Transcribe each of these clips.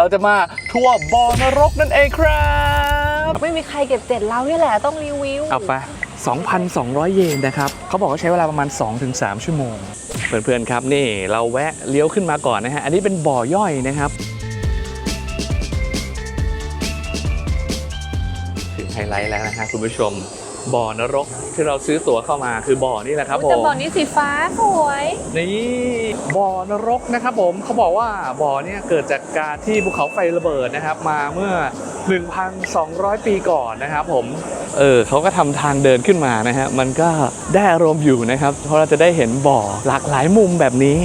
เราจะมาทัวร์บ่อนรกนั่นเองครับไม่มีใครเก็บเจ็ดเราเนี่ยแหละต้องรีวิวเอาไป 2,200 เยนนะครับเขาบอกว่าใช้เวลาประมาณ 2-3 ชั่วโมง เพื่อนๆครับนี่เราแวะเลี้ยวขึ้นมาก่อนนะฮะ อันนี้เป็นบ่อย่อยนะครับถึงไฮไลท์แล้วนะฮะคุณผู้ชม บ่อนรกที่เราซื้อตั๋วเข้ามาคือบ่อนี่แหละครับผแต่มบ่อนี้สีฟ้าสวยนี่บ่อนรกนะครับผมเขาบอกว่าบ่อเนี่ยเกิดจากการที่ภูเขาไฟระเบิดนะครับ มาเมื่อ 1,200 ปีก่อนนะครับผมเออเขาก็ทำทางเดินขึ้นมานะฮะมันก็ได้อารมณ์อยู่นะครับ เพราะเราจะได้เห็นบ่อหลากหลายมุมแบบนี้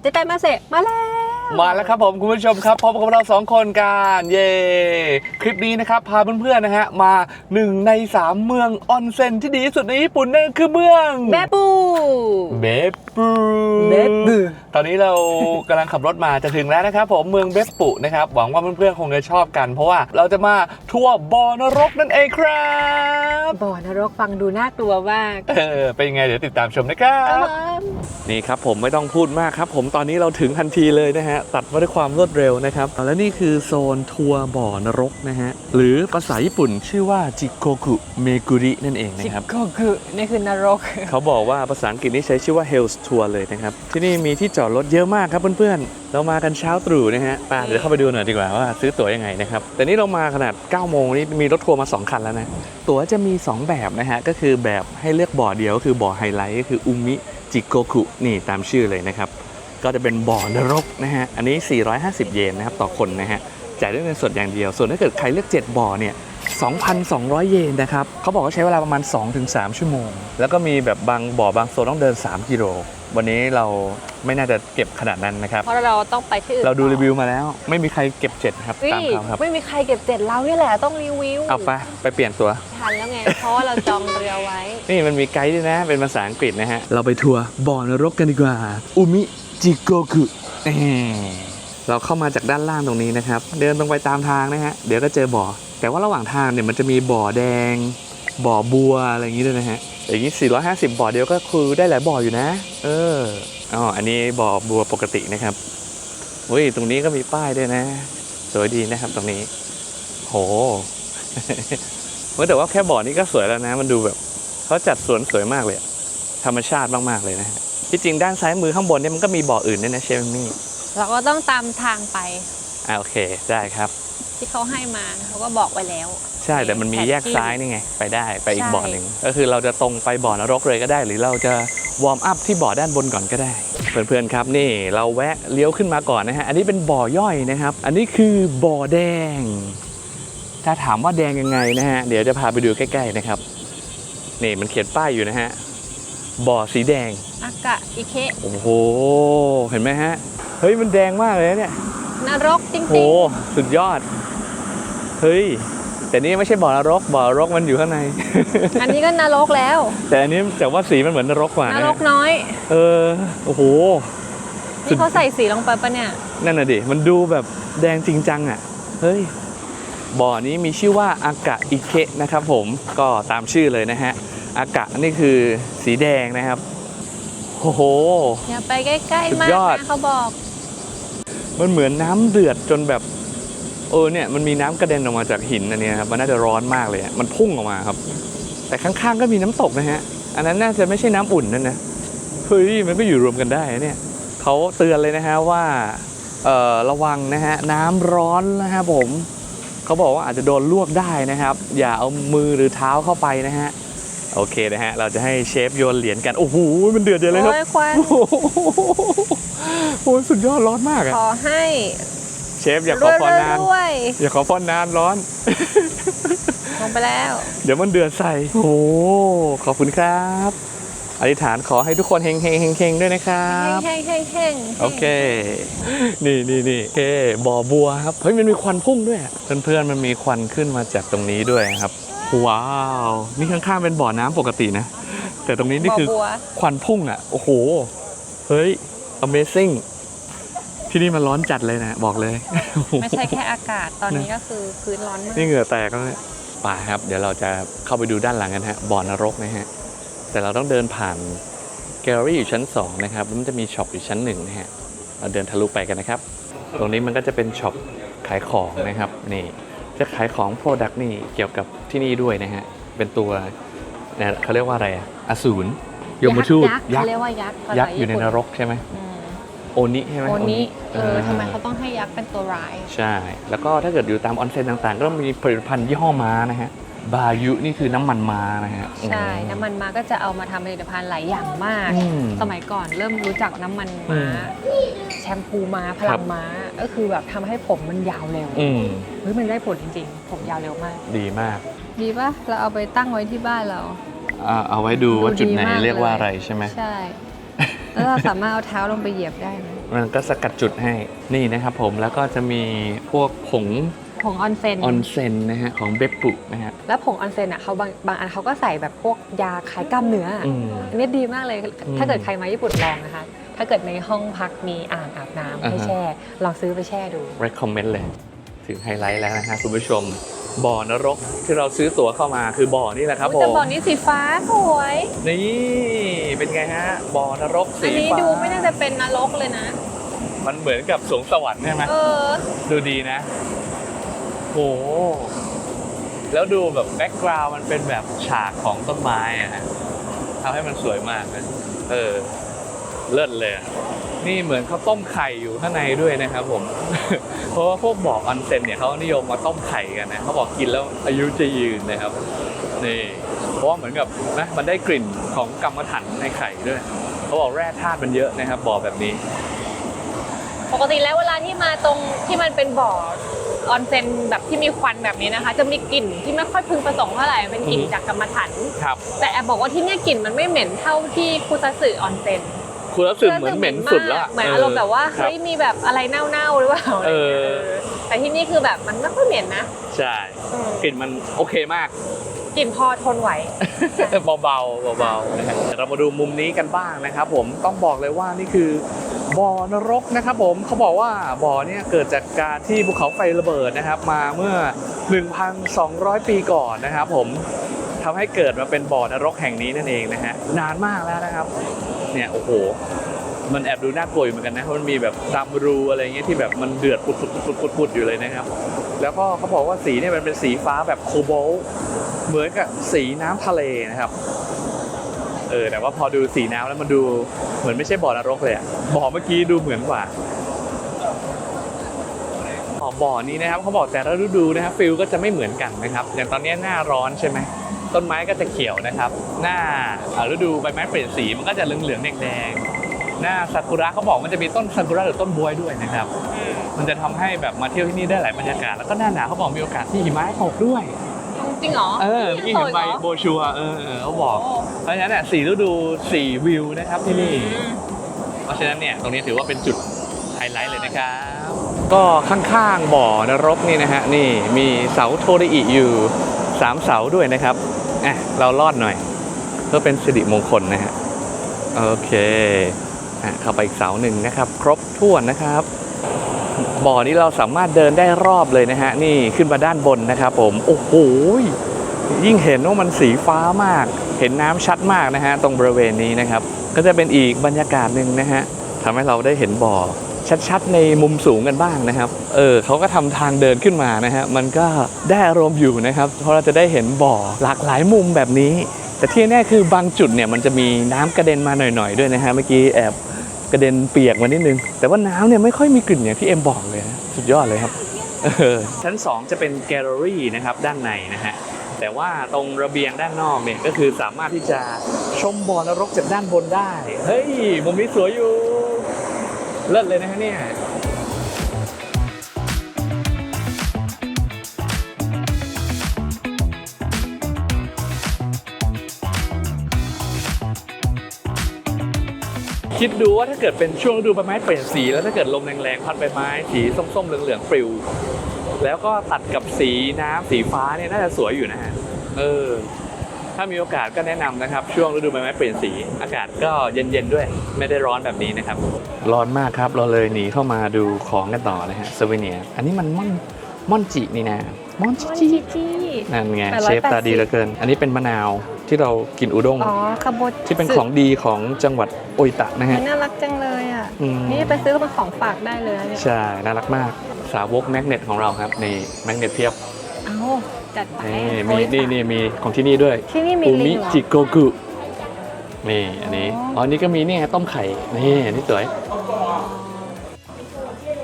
เจ๊แปนมาเสะมาแล้วมาแล้วครับผมคุณผู้ชมครับพบกับเราสองคนกันเย่คลิปนี้นะครับพาเพื่อนๆนะฮะมาหนึ่งในสามเมืองออนเซ็นที่ดีที่สุดในญี่ปุ่นนั่นคือเมืองแม่ปูเบปปูเบปปู ตอนนี้เรากำลังขับรถมาจะถึงแล้วนะครับ ผมเมืองเบปปุนะครับหวังว่าเพื่อนๆคงจะชอบกัน เพราะว่าเราจะมาทัวร์บ่อนรกนั่นเองครับบ่อนรกฟังดูน่ากลัวมากเออเป็นยังไงเดี๋ยวติดตามชมนะครับนี่ครับผมไม่ต้องพูดมากครับ ผมตอนนี้เราถึงทันทีเลยนะฮะตัดมาด้วยความรวดเร็วนะครับและนี่คือโซนทัวร์บ่อนรกนะฮะหรือภาษาญี่ปุ่นชื่อว่าจิโกกุเมกุรินั่นเองจินะครับโกกุนี่คือนรก เขาบอกว่าภาษาอังกฤษนี่ใช้ชื่อว่า Hell's Tour เลยนะครับที่นี่มีที่จอดรถเยอะมากครับเพื่อนๆ เรามากันเช้าตรู่นะฮะไป่าเดี๋ยวเข้าไปดูหน่อยดีกว่าว่าซื้อตั๋วยังไงนะครับ แต่นี่เรามาขนาด 9 โมงนี่มีรถทัวร์มา 2 คันแล้วนะ ตั๋วจะมี 2 แบบนะฮะ ก็คือแบบให้เลือกบ่อเดียวก็คือบ่อไฮไลท์ก็คืออุมิจิโกคุ นี่ตามชื่อเลยนะครับ ก็จะเป็นบ่อนรกนะฮะ อันนี้ 450 เยนนะครับต่อคนนะฮะ จ่ายด้วยเงินสดอย่างเดียว ส่วนถ้าเกิดใครเลือก 7 บ่อเนี่ย2,200 เยนนะครับ เขาบอกว่าใช้เวลาประมาณ 2-3 ชั่วโมง แล้วก็มีแบบบางบ่อบางโซนต้องเดิน 3 กิโล วันนี้เราไม่น่าจะเก็บขนาดนั้นนะครับ เพราะเราต้องไปที่อื่นเราดูรีวิวมาแล้ว ไม่มีใครเก็บ7ครับเฮ้ยตามเขาครับไม่มีใครเก็บเจ็ดเราเนี่ยแหละต้องรีวิวเอาไปไปเปลี่ยนตัวทันแล้วไงเพราะว่าเราจองเรือไว้ นี่มันมีไกด์ด้วยนะ เป็นภาษาอังกฤษนะฮะเราไปทัวร์บ่อนรกกันดีกว่าอุมิจิโกคุเอ้เราเข้ามาจากด้านล่างตรงนี้นะครับ เดินตรงไปตามทางนะฮะเดี๋ยวก็เจอบ่อ แต่ว่าระหว่างทางเนี่ยมันจะมีบ่อแดง บ่อบัวอะไรอย่างนี้ด้วยนะฮะ อย่างนี้ 450 บ่อเดียวก็คือได้หลายบ่ออยู่นะ เอออ๋ออันนี้บ่อบัวปกตินะครับอุ้ยตรงนี้ก็มีป้ายด้วยนะ สวยดีนะครับตรงนี้ โหเมื่อแต่ว่าแค่บ่อนี้ก็สวยแล้วนะ มันดูแบบเขาจัดสวนสวยมากเลยอะธรรมชาติมากๆเลยนะฮะที่จริงด้านซ้ายมือข้างบนเนี่ยมันก็มีบ่ออื่นด้วยนะเชฟมี่เราก็ต้องตามทางไปอ่าโอเคได้ครับ ที่เขาให้มาเขาก็บอกไว้แล้ว ใช่แต่มันมีแยกซ้ายนี่ไง ไปได้ไปอีกใช่บ่อหนึ่งก็คือเราจะตรงไปบ่อนรกเลยก็ได้ หรือเราจะวอร์มอัพที่บ่อด้านบนก่อนก็ได้ เพื่อนๆครับนี่เราแวะเลี้ยวขึ้นมาก่อนนะฮะอันนี้เป็นบ่อย่อยนะครับ อันนี้คือบ่อแดง ถ้าถามว่าแดงยังไงนะฮะเดี๋ยวจะพาไปดูใกล้ ๆนะครับ นี่มันเขียนป้ายอยู่นะฮะบ่อสีแดงอากะอิเคะโอ้โหเห็นไหมฮะเฮ้ยมันแดงมากเลยนะเนี่ยนรกจริงโหสุดยอดเฮ้ย แต่นี่ไม่ใช่บ่อนรกบ่อนรกมันอยู่ข้างในๆอันนี้ก็นรกแล้ว แต่อันนี้แต่ว่าสีมันเหมือนนรกกว่านนะรกน้อย เออโอ้โหสุนี่ดเขาใส่สีลงไปปะเนี่ย นั่นน่ะดิ มันดูแบบแดงจริงจังอะ เฮ้ย บ่อนี้มีชื่อว่าอากะอิเคะนะครับผม ก็ตามชื่อเลยนะฮะ อากะนี่คือสีแดงนะครับ โอ้โห อย่าไปใกล้สุดๆมากยอดนะเขาบอก มันเหมือนน้ำเดือดจนแบบ เออเนี่ยมันมีน้ำกระเด็นออกมาจากหินอันเนี้ยครับมันน่าจะร้อนมากเลยอะมันพุ่งออกมาครับ แต่ข้างๆก็มีน้ำตกนะฮะอันนั้นน่าจะไม่ใช่น้ำอุ่นนั่นนะเฮ้ยมันก็อยู่รวมกันได้นะเนี่ยเขาเตือนเลยนะฮะว่าเอ่อระวังนะฮะน้ำร้อนนะครับผมเขาบอกว่าอาจจะโดนลวกได้นะครับ อย่าเอามือหรือเท้าเข้าไปนะฮะโอเคนะฮะ เราจะให้เชฟโยนเหรียญกัน โอ้โห มันเดือดเดือดเลยครับ โอ้ยควันโอ้โหโอ้ยสุดยอดร้อนมากอะขอให้ เชฟอย่าขอพรนานรวยอย่าขอพรนานร้อนๆลงไปแล้ว เดี๋ยวมันเดือดใส่โอ้โหขอบคุณครับอธิษฐานขอให้ทุกคนเฮงเฮงเฮงเฮงด้วยนะครับแห้งแห้งแห้งโอเค นี่นี่นี่โอเคบ่อบัวครับ เฮ้ยมันมีควันพุ่งด้วยอะเพื่อนๆมันมีควันขึ้นมาจากตรงนี้ด้วยครับ ว้าว นี่ข้างๆเป็นบ่อน้ำปกตินะ แต่ตรงนี้นี่คือบัวควันพุ่งอะ โอ้โห เฮ้ย Amazing ที่นี่มันร้อนจัดเลยนะ บอกเลย ไม่ใช่แค่อากาศตอนนี้ก็คือพื้นร้อนมากนี่เหงื่อแตกแล้วเนี่ยป่าครับ เดี๋ยวเราจะเข้าไปดูด้านหลังกันฮะบ่อนรกนะฮะ แต่เราต้องเดินผ่านแกลเลอรี่อยู่ชั้น 2 นะครับแล้วมันจะมีช็อปอยู่ชั้นหนึ่งนะฮะเราเดินทะลุไปกันนะครับ ตรงนี้มันก็จะเป็นช็อปขายของนะครับนี่จะขายของโปรดักต์นี่เกี่ยวกับที่นี่ด้วยนะฮะเป็นตัวเนี่ยเขาเรียกว่าอะไรอะอสูรยมทูตยัยักกษ์ษ์เขาเรียกว่ายักษ์ภาษายักษ์อยู่ในญี่นปุ่รกใช่ไหมอืม โอนิใช่ไหมโอนี้เอออทำไมเขาต้องให้ยักษ์เป็นตัวร้าย ใช่ แล้วก็ถ้าเกิดอยู่ตามออนเซ็นต่างๆ ก็มีผลิตภัณฑ์ยี่ห้อม้านะฮะบายุนี่คือน้ำมันม้านะฮะใช่ น้ำมันม้าก็จะเอามาทำผลิตภัณฑ์หลายอย่างมากอืมสมัยก่อนเริ่มรู้จักน้ำมันอืม้า แชมพูม้าพครัลับงม้า ก็คือแบบทำให้ผมมันยาวเร็วอืมเฮ้ยมันได้ผลจริงๆ ผมยาวเร็วมาก ดีมาก ดีป่ะ เราเอาไปตั้งไว้ที่บ้านเราอ่าเอาไว้ดูว่าจุดไหนดูดีมากเรียกว่าเลยอะไรใช่ไหมใช่ แล้วเราสามารถเอาเท้าลงไปเหยียบได้นะมันก็สกัดจุดให้นี่นะครับผมแล้วก็จะมีพวกผงผงออนเซนออนเซนนะฮะของเบปปุนะฮะแล้วผงออนเซนอะเขาบางบางอันเขาก็ใส่แบบพวกยาคลายกล้ามเนื้อออืมอันนี้ดีมากเลยอืมถ้าเกิดใครมาญี่ปุ่นลองนะคะ ถ้าเกิดในห้องพักมีอ่างอาบน้ำให้อ่าฮะแช่ ลองซื้อไปแช่ดู recommend เลย ถึงไฮไลท์แล้วนะฮะคุณผู้ชม บ่อนรกที่เราซื้อตั๋วเข้ามาคือบ่อนี่แหละครับผแต่บ่อนี้สีฟ้าสวย นี่เป็นไงฮะบ่อนรกสีฟ้าอันนี้ดูไม่น่าจะเป็นนรกเลยนะ มันเหมือนกับสวงสวรรค์ใช่ไหมเออ ดูดีนะโหแล้วดูแบบแบ็กกราว n ์มันเป็นแบบฉากของต้นไม้อะฮะทำให้มันสวยมากเลยเออ เลิศเลยอะนี่เหมือนเขาต้มไข่อยู่ข้างในด้วยนะครับผม เพราะว่าพวกบ่อออนเซ็นเนี่ยเขานิยมมาต้มไข่กันนะเขาบอกกินแล้วอายุจะยืนนะครับนี่เพราะว่าเหมือนกับนะมันได้กลิ่นของกรรมฐานในไข่ด้วยเขาบอกแร่ธาตุมันเยอะนะครับบ่อแบบนี้ ปกติแล้วเวลาที่มาตรงที่มันเป็นบ่อออนเซ็นแบบที่มีควันแบบนี้นะคะ จะมีกลิ่นที่ไม่ค่อยพึงประสงค์เท่าไหร่เป็นกลิ่นอือฮึจากกรรมฐานครับ แต่แอบบอกว่าที่เนี่ยกลิ่นมันไม่เหม็นเท่าที่คุซัตสึออนเซ็น คุณรู้สึกเหมือนเหม็นสุดแล้วะเหมือนอารมณ์แบบว่าครัเฮ้ยมีแบบอะไรเน่าๆหรือเปล่าเออแต่ที่นี่คือแบบมันไม่ค่อยเหม็นนะ ใช่กลิ่นมันโอเคมากกลิ่นพอทนไหวเบาๆเบาๆนะฮะเดี๋ยวเรามาดูมุมนี้กันบ้างนะครับ ผมต้องบอกเลยว่านี่คือบ่อนรกนะครับผมเขาบอกว่าบ่อเนี่ยเกิดจากการที่ภูเขาไฟระเบิดนะครับ มาเมื่อ 1,200 ปีก่อนนะครับ ผมทำให้เกิดมาเป็นบ่อนรกแห่งนี้นั่นเองนะฮะนานมากแล้วนะครับ เนี่ยโอ้โห มันแอบดูน่ากลัวอยู่เหมือนกันนะเพราะมันมีแบบตามรูอะไรเงี้ยที่แบบมันเดือดปุดปุดปุดปุดปุดอยู่เลยนะครับ แล้วก็เขาบอกว่าสีเนี่ยมันเป็นสีฟ้าแบบโคโบลเหมือนกับสีน้ำทะเลนะครับเออแต่ว่าพอดูสีน้ำแล้วมันดูเหมือนไม่ใช่บ่อนรกเลยอะบ่อเมื่อกี้ดูเหมือนกว่าบ่อนี้นะครับเขาบอกแต่ละฤดูนะครับฟิลก็จะไม่เหมือนกันนะครับอย่างตอนนี้หน้าร้อนใช่ไหม ต้นไม้ก็จะเขียวนะครับ หน้าอ่าฤดูใบไม้เปลี่ยนสีมันก็จะเหลืองๆแดงๆหน้าซากุระเขาบอกมันจะมีต้นซากุระหรือต้นบวยด้วยนะครับ มันจะทำให้แบบมาเที่ยวที่นี่ได้หลายบรรยากาศแล้วก็หน้าหนาวเขาบอกมีโอกาสที่หิมะตกด้วยจริงเหรอเออเมื่อกี้เห็นใบโบชัวเออเออเขาบอก เพราะฉะนั้นเนี่ยสี่ฤดูสี่วิวนะครับที่นี่เพราะฉะนั้นเนี่ยตรงนี้ถือว่าเป็นจุดไฮไลท์เลยนะครับ ก็ข้างๆบ่อนรกนี่นะฮะนี่มีเสาโทริอิอยู่สามเสาด้วยนะครับ อะเราลอดหน่อยเพื่อเป็นสิริมงคลนะฮะโอเคอะเข้าไปอีกเสาหนึ่งนะครับ ครบถ้วนนะครับ บ่อนี้เราสามารถเดินได้รอบเลยนะฮะนี่ขึ้นมาด้านบนนะครับ ผมโอ้โหยิ่งเห็นว่ามันสีฟ้ามาก เห็นน้ำชัดมากนะฮะตรงบริเวณนี้นะครับ ก็จะเป็นอีกบรรยากาศหนึ่งนะฮะทำให้เราได้เห็นบ่อ ชัดๆ ในมุมสูงกันบ้างนะครับ เออเขาก็ทำทางเดินขึ้นมานะฮะ มันก็ได้อารมณ์อยู่นะครับ เพราะเราจะได้เห็นบ่อหลากหลายมุมแบบนี้ แต่ที่แน่คือบางจุดเนี่ยมันจะมีน้ำกระเด็นมาหน่อยๆ ด้วยนะฮะ เมื่อกี้แอบกระเด็นเปียกมานิดนึง แต่ว่าน้ำเนี่ยไม่ค่อยมีกลิ่นอย่างที่เอ็มบอกเลยนะสุดยอดเลยครับชั้น 2 จะเป็นแกลเลอรี่นะครับด้านในนะฮะแต่ว่าตรงระเบียงด้านนอกเนี่ยก็คือสามารถที่จะชมบ่อนรกจากด้านบนได้ เฮ้ยมุมนี้สวยอยู่ เลิศเลยนะฮะเนี่ยคิดดูว่าถ้าเกิดเป็นช่วงฤดูใบไม้เปลี่ยนสี แล้วถ้าเกิดลมแรงๆพัดใบไม้สีส้มๆเหลืองๆปลิว แล้วก็ตัดกับสีน้ำสีฟ้าเนี่ยน่าจะสวยอยู่นะฮะเออ ถ้ามีโอกาสก็แนะนำนะครับ ช่วงฤดูใบไม้เปลี่ยนสี อากาศก็เย็นๆด้วย ไม่ได้ร้อนแบบนี้นะครับ ร้อนมากครับ เราเลยหนีเข้ามาดูของกันต่อนะฮะสวีเนีย อันนี้มันม่อนม่อนจินี่นะม่อนจิมอนจิจิจินั่นไง880เชฟตาดีเหลือเกิน อันนี้เป็นมะนาวที่เรากินอุด้งอ๋อคาโบที่เป็นของดีของจังหวัดโออิตะนะฮะมันน่ารักจังเลยอะอืมนี่ไปซื้อเป็นของฝากได้เลยนะเนี่ยใช่น่ารักมากสาวกแมกเนตของเราครับนี่แมกเนตเพียบ เอาจัดไปนี่โอ้มียนี่นี่มีของที่นี่ด้วยที่นี่มีอูลิมิงเหรอ จิโกกุนี่อันนี้อ๋ออ๋อ๋อนี่ก็มีนี่ไงต้มไข่นี่อันนี่สวย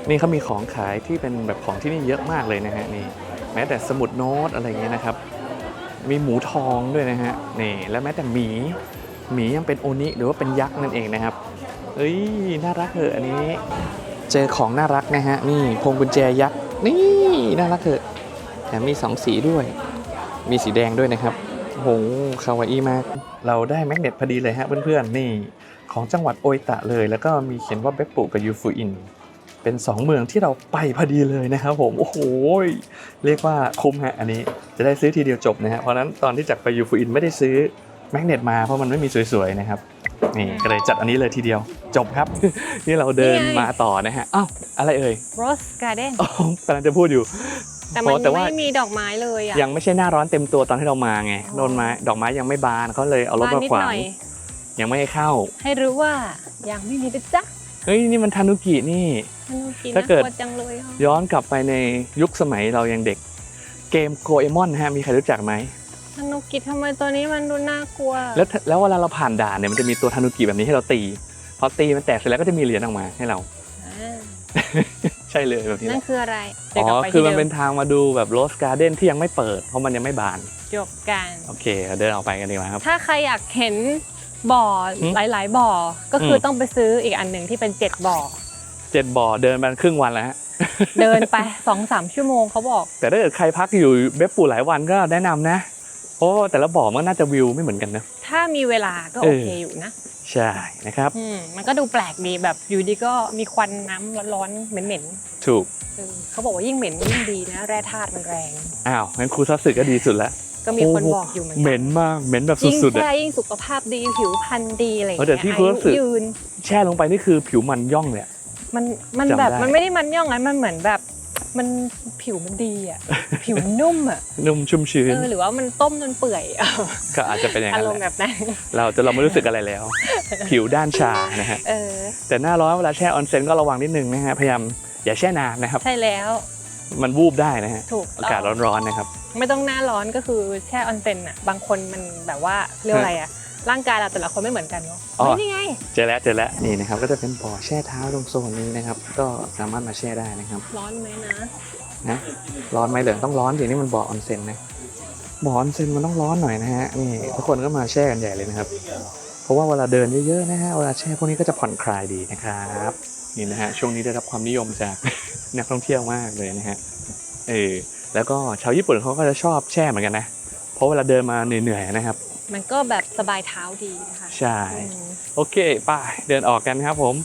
นี่เขามีของขายที่เป็นแบบของที่นี่เยอะมากเลยนะฮะนี่แม้แต่สมุดโน้ตอะไรเงี้ยนะครับ มีหมูทองด้วยนะฮะนี่แล้วแม้แต่หมีหมียังเป็นโอนิหรือว่าเป็นยักษ์นั่นเองนะครับเอ้ยน่ารักเหอะอันนี้ เจอของน่ารักนะฮะนี่พวงกุญแจยักษ์นี่น่ารักเหอะ แถมมีสองสีด้วย มีสีแดงด้วยนะครับโอ้โหคาวาอี้มาก เราได้แมกเนตพอดีเลยฮะเพื่อนๆ นี่ ของจังหวัดโออิตะเลย แล้วก็มีเขียนว่าเบปปุกับยูฟูอิน เป็น 2 เมืองที่เราไปพอดีเลยนะครับผม โอ้โห เรียกว่าคุ้มฮะอันนี้ จะได้ซื้อทีเดียวจบนะฮะ เพราะฉะนั้นตอนที่จากไปยูฟูอินไม่ได้ซื้อแมกเนตมาเพราะมันไม่มีสวยๆนะครับ นี่ก็เลยจัดอันนี้เลยทีเดียวจบครับ นี่เราเดินมาต่อนะฮะ อ้าว อะไรเอ่ยโรสการ์เด้นอ๋อกำลังจะพูดอยู่ แต่มันโอ้แต่ว่าไม่มีดอกไม้เลยอะยังไม่ใช่หน้าร้อนเต็มตัวตอนที่เรามาไงโดนไม้ดอกไม้ยังไม่บานเขาเลยเอารถบ้านมานิดขวาหงน่อยยังไม่ให้เข้า ให้รู้ว่ายังไม่มีนะจ๊ะเฮ้ยนี่มันทานุกินี่มันกินถ้าเกิดน่ลัวจังเลยอะย้อนกลับไปในยุคสมัยเรายังเด็ก เกมโกเอมอนฮะมีใครรู้จักไหมธนุกิทำไมตัวนี้มันดูน่ากลัว แล้วแล้วเวลาเราผ่านด่านเนี่ยมันจะมีตัวทานุกิแบบนี้ให้เราตี พอตีมันแตกเสร็จแล้วก็จะมีเหรียญออกมาให้เราอ่า ใช่เลยแบบนี้แหนั่นละคืออะไรอ๋เดี๋ยวกลับอไปคือที่มันดิเป็นทางมาดูแบบโรสการ์เด้นที่ยังไม่เปิดเพราะมันยังไม่บาน จบกัน โอเคเดินออกไปกันดีกว่าครับ ถ้าใครอยากเห็นบ่อหืมหลาย ๆ บ่อ ก็คืออม ต้องไปซื้ออีกอันหนึ่งที่เป็นเจ็ดบ่อ เจ็ดบ่อเดินมาครึ่งวันแล้วฮะเดินไปสองสามชั่วโมงเขาบอก แต่ถ้าเกิดใครพักอยู่เบฟปูหลายวันก็แนะนำนะ เพราะว่าแต่ละบ่อมันน่าจะวิวไม่เหมือนกันนะ ถ้ามีเวลาก็เอโออเคอยู่นะ ใช่นะครับอืมมันก็ดูแปลกดีแบบอยู่ดีก็มีควันน้ำร้อนๆเหม็นถูกๆเออเขาบอกว่ายิ่งเหม็นยิ่งดีนะ แร่ธาตุมันแรง อ้าวงั้นครูซัตสึก็ดีสุดแล้ว ก็มีคนโอ้โห บอกอยู่เหมือนเหกัม็นมากเหม็นแบบยิ่งสุดๆอะ แช่ยิ่งสุขภาพดีผิวพรรณดีอะไรอย่างเออแต่เงี้ยที่อาคุณยุรู้สึกยืน แช่ลงไปนี่คือผิวมันย่องเลยอะ มันมันจำแบบได้ มันไม่ได้มันย่องไงมันเหมือนแบบ มันผิวมันดีอะ ผิวมันนุ่มอะ นุ่มชุ่มชื้เอนอหรือว่ามันต้มจนเปื่อยอะก็อาจจะเป็นอย่างอานั้นรมณ์แหแบละบนั้นเราจะเราไม่รู้สึกอะไรแล้ว ผิวด้านชานะฮะเออแต่หน้าร้อนเวลาแช่ออนเซ็นก็ระวังนิดนึงนะฮะ พยายามอย่าแช่นานนะครับ ใช่แล้ว มันวูบได้นะฮะ ถูกอากาศร้อนๆนะครับ ไม่ต้องหน้าร้อนก็คือแช่ออนเซ็นอะ บางคนมันแบบว่าเรียกว่าอะไรอะ ร่างกายเราแต่ละคนไม่เหมือนกันเนาะอ๋อ เฮ้ยนี่ไง เจอแล้วเจอแล้วนี่นะครับก็จะเป็นบ่อแช่เท้าตรงโซนนี้นะครับ ก็สามารถมาแช่ได้นะครับ ร้อนไหมนะ นะร้อนไหมเหลือต้องร้อนสินี่มันบ่อออนเซ็นนะบ่อออนเซ็นมันต้องร้อนหน่อยนะฮะนี่ทุกคนก็มาแช่กันใหญ่เลยนะครับ เพราะว่าเวลาเดินเยอะๆนะฮะเวลาแช่พวกนี้ก็จะผ่อนคลายดีนะครับนี่นะฮะช่วงนี้ได้รับความนิยมจาก นักท่องเที่ยวมากเลยนะฮะเออแล้วก็ชาวญี่ปุ่นเขาก็จะชอบแช่เหมือนกันนะเพราะเวลาเดินมาเหนื่อยๆนะครับ มันก็แบบสบายเท้าดีนะคะใช่อืมโอเคไป้าเดินออกกันครับผม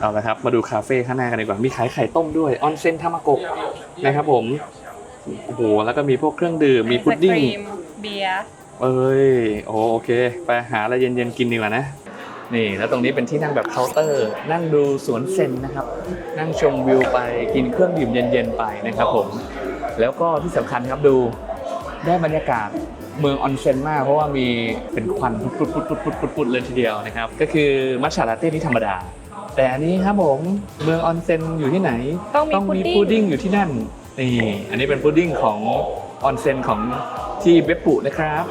เอาละครับ มาดูคาเฟ่ข้างหน้ากันดีกว่า มีขายไข่ต้มด้วย ออนเซ็นทามาโกะนะครับผม โอ้โห แล้วก็มีพวกเครื่องดื่ม มีพุดดิ้งไอศกรีมเบียร์เอ้ยโอโอเค ไปหาอะไรเย็นๆกินดีกว่านะ นี่แล้วตรงนี้เป็นที่นั่งแบบเคาน์เตอร์ นั่งดูสวนเซนนะครับ นั่งชมวิวไปกินเครื่องดื่มเย็นๆไปนะครับผม แล้วก็ที่สำคัญครับดูได้บรรยากาศ เมืองออนเซ็นมาก เพราะว่ามีเป็นควันปุดปุดปุดปุดปุดปุดเลยทีเดียวนะครับ ก็คือมัทฉะลาเต้ที่ธรรมดา แต่อันนี้ครับผมเมืองออนเซ็นอยู่ที่ไหนต้องมีพุพุดดดิ้ดิ้งงอยู่ที่นั่นนี่อันนี้เป็นพุดดิ้งของออนเซ็นของที่เบปปุนะครับ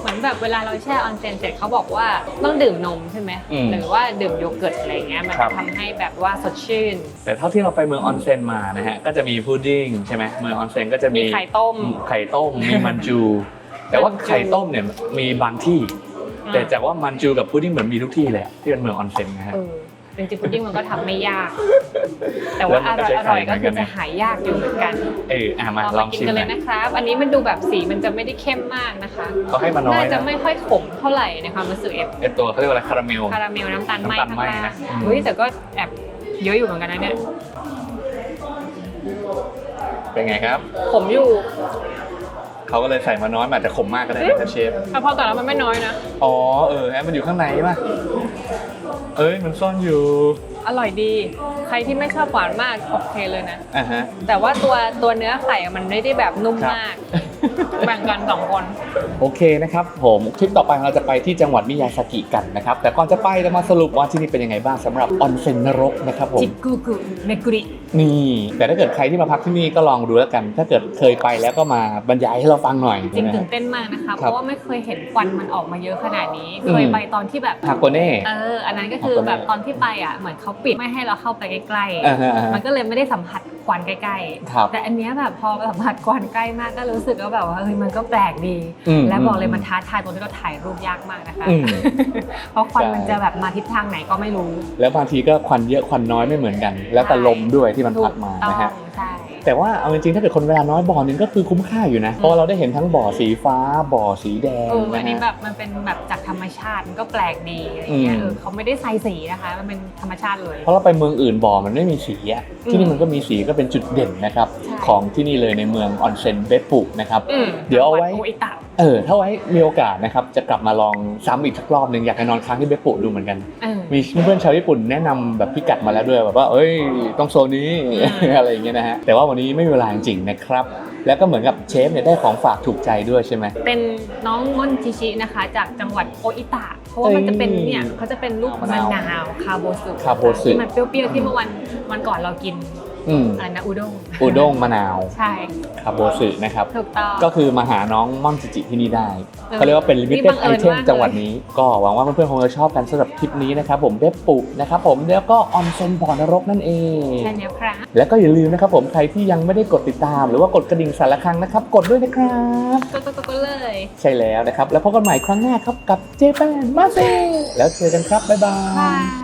เหมือนแบบเวลาเราแช่ออนเซ็นเสร็จเขาบอกว่าต้องดื่มนมใช่ไหมอืมหรือว่าดื่มโยเกิร์ตอะไรเงี้ยมันครับทำให้แบบว่าสดชื่น แต่เท่าที่เราไปเมืองออนเซ็นมานะฮะก็จะมีพุดดิ้งใช่ไหมเมืองออนเซ็นก็จะมีมีไข่ต้มไข่ต้มมีมันจู แต่ว่าไข่ต้มเนี่ยมีบางที่ แต่จากว่ามันจูกับพุดดิ้งเหมือนมีทุกที่แหละที่เป็นเมืองออนเซ็นนะฮะเออจริงๆพุดดิ้งมันก็ทำไม่ยาก แต่ว่าแล้วอมันก็ร่อยใช้อร่อยก็คือไข่เหมือนกันจะหายากอยู่เหมือนกัน เอออะมาเราลมาองกินชิมกันหเลน่อยยนะครับ อันนี้มันดูแบบสีมันจะไม่ได้เข้มมากนะคะเขาให้มาน้อน่ายจะนะไม่ค่อยขมเท่าไหร่ในความรู้สึกเอฟไอตัวเขาเรียกว่าอะไรคาราเมลคาราเมลน้ำตาลไหม้น้ำตาลข้างไหม้ล่างนะอืมเฮ้ยแต่ก็แอบเยอะอยู่เหมือนกันนะเนี่ยเป็นไงครับ ผมอยู่ เขาก็เลยใส่มาน้อยมันอาจจะขมมากก็ได้นะครับเชฟ แต่พอต่อแล้วมันไม่น้อยนะ อ๋อเออแอมมันอยู่ข้างในป่ะ เอ้ยมันซ่อนอยู่ อร่อยดี ใครที่ไม่ชอบหวานมากโอเคเลยนะ อะฮะ แต่ว่าตัวตัวเนื้อไข่อะมันไม่ได้แบบนุ่มครับ มาก แบ่งกันสองคน โอเคนะครับผมทริปต่อไปเราจะไปที่จังหวัดมิยาซากิกันนะครับ แต่ก่อนจะไปจะมาสรุปว่าที่นี่เป็นยังไงบ้างสำหรับออนเซ็นนรกนะครับผมจิกุกุเมกุรินี่ แต่ถ้าเกิดใครที่มาพักที่นี่ก็ลองดูแล้วกัน ถ้าเกิดเคยไปแล้วก็มาบรรยายให้เราฟังหน่อยจริงนะตื่ฮะนเต้นมากนะคะเพครับราะว่าไม่เคยเห็นควันมันออกมาเยอะขนาดนี้อืมเคยไปตอนที่แบบฮาโกเน่เอออันนั้นก็คือแบบตอนที่ไปอะเหมือนเขาปิดไม่ให้เราเข้าไปใกล้อ่าฮะอ่าฮะๆมันก็เลยไม่ได้สัมผัสควันใกล้ครับๆแต่อันเนี้ยแบบพอสัมผัสควันใกล้มากก็รู้สึกว่าแบบว่าเฮ้ยมันก็แปลกดี อืมและบอกเลยอืมมันท้าทายตรงที่เราถ่ายรูปยากมากนะคะ อืม เพราะควันใช่มันจะแบบมาทิศทางไหนก็ไม่รู้แล้วบางทีก็ควันเยอะควันน้อยไม่เหมือนกัน แล้วแต่ลมด้วยที่มันพัดมาถูกนะฮะต้องใช่ แต่ว่าเอาจริงๆถ้าเกิดคนเวลาน้อยบ่อหนึงก็คือคุ้มค่าอยู่นะเพราะว่าเราได้เห็นทั้งบ่อสีฟ้าบ่อสีแดงเออนะอันนี้ฮะแบบมันเป็นแบบจากธรรมชาติมันก็แปลกดีอะไรเงี้ยอืม เออเขาไม่ได้ใส่สีนะคะ มันเป็นธรรมชาติเลย เพราะเราไปเมืองอื่นบ่อมันไม่มีสีอะที่นี่มันก็มีสีก็เป็นจุดเด่นนะครับใช่ ของที่นี่เลยในเมืองออนเซ็นเบปุนะครับ อืมเดี๋ยวเอาไว้จังหดโออิตะเออถ้าไว้มีโอกาสนะครับจะกลับมาลองซ้ำอีกสักรอบหนึ่งอยากไปนอนค้างที่เบปุดูเหมือนกัน เออ มีเพื่อนๆชาวญี่ปุ่นแนะนำแบบพิกัดมาแล้วด้วยแบบว่า เอ้ย ต้องโซนนี้ อืม อะไรอย่างเงี้ยนะฮะแต่ว่าวันนี้ไม่มีเวลาจริงๆนะครับ แล้วก็เหมือนกับเชฟเนี่ยได้ของฝากถูกใจด้วยใช่ไหม เป็นน้องม่อนชิชินะคะ จากจังหวัดโออิตะ เพราะว่ามันจะเป็นเอ้ยเนี่ยเขาจะเป็นลูกมะมะนาวนาวคาโบสึคาโบสึ ที่มันเปรี้ยวๆที่เมื่อวันวันก่อนเรากิน อืมอะไรนะอุด้งอุด้งมะนาวใช่คาโบสึนะครับถูกต้องก็คือมาหาน้องม่อนจิจิที่นี่ได้เออเขาเรียกว่าเป็นลิมินี่เต็บัดงไอเอิญเทมมากเลยจังหวัดนี้ก็หวังว่าเพื่อนๆคงจะชอบกันสำหรับคลิปนี้นะครับผมเบปปุนะครับผมแล้วก็ออนเซนบ่อนรกนั่นเองแค่เนี้ยครับแล้วก็อย่าลืมนะครับผมใครที่ยังไม่ได้กดติดตาม หรือว่ากดกระดิ่งสั่นละครั้งนะครับ กดด้วยนะครับก็ก็ก็เลย ใช่แล้วนะครับแล้วพบกันใหม่ครั้งหน้าครับกับเจแปนมาเซแล้วเจอกันครับบ๊ายบาบายย